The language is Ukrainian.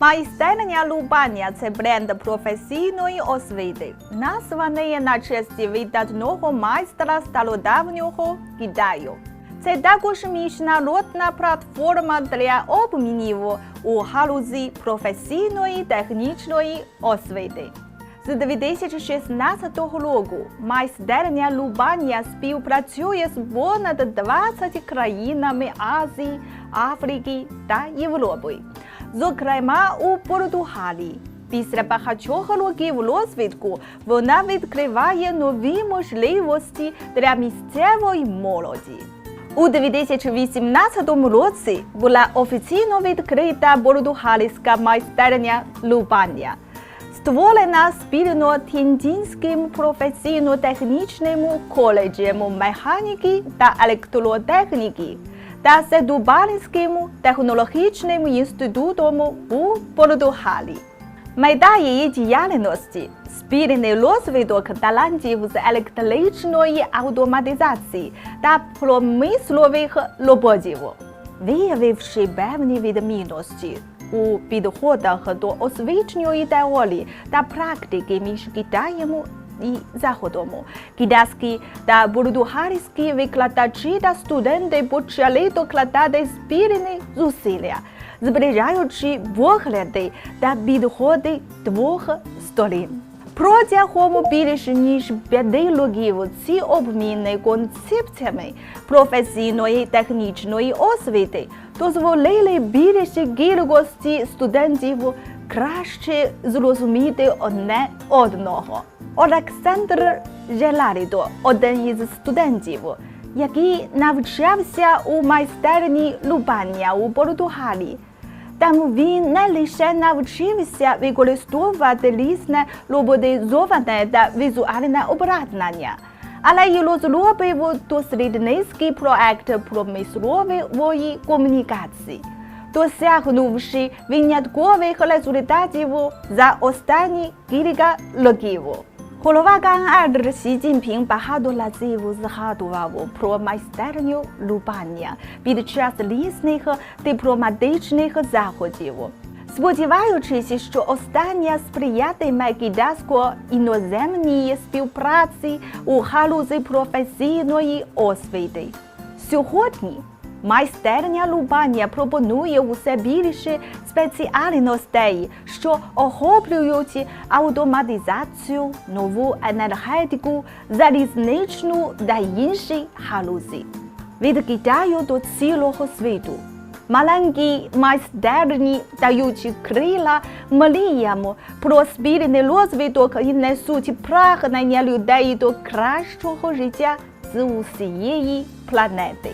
Майстерня Лубання це бренд професійної освіти, названий на честь видатного майстра стародавнього Китаю. Це також міжнародна платформа для обмінів у галузі професійної технічної освіти. З 2016 року майстерня Лубання співпрацює з понад 20 країнами Азії, Африки та Європи, зокрема у Португалії. Після багатьох років розвитку вона відкриває нові можливості для місцевої молоді. У 2018 році була офіційно відкрита португалійська майстерня Лубання, створена спільно Тіндінським професійно-технічним коледжем механіки та електротехніки та Седубалінським технологічним інститутом у Португалії. Мета її діяльності спільний розвиток талантів з електричної автоматизації та промислових роботів, виявивши певні відмінності у підходах до освічної теорії та практики між Китаєм і Заходом. Китайські та португальські викладачі та студенти почали докладати спільні зусилля, зберігаючи погляди та підходи двох сторін. Протягом більше ніж п'яти років ці обміни концепціями професійної технічної освіти дозволили більше кількості студентів краще зрозуміти одне одного. Олександр Желарідо, один із студентів, який навчався у майстерні Лубання у Португалії. Там він не лише навчився використовувати різне роботизоване та візуальне обладнання, але й розробив дослідницький проект промислової комунікації, досягнувши виняткових результатів за останні кілька років. Голова КНР Сі Цзіньпін багато разів згадував про майстерню Лубання під час різних дипломатичних заходів, сподіваючись, що остання сприятиме китайсько-іноземній співпраці у галузі професійної освіти. Сьогодні Майстерня Лубання пропонує усе більше спеціальностей, що охоплюють автоматизацію, нову енергетику, залізничну та інші галузі. Від Китаю до цілого світу. Маленькі майстерні дають крила мріям про спільний розвиток і несуть прагнення людей до кращого життя з усієї планети.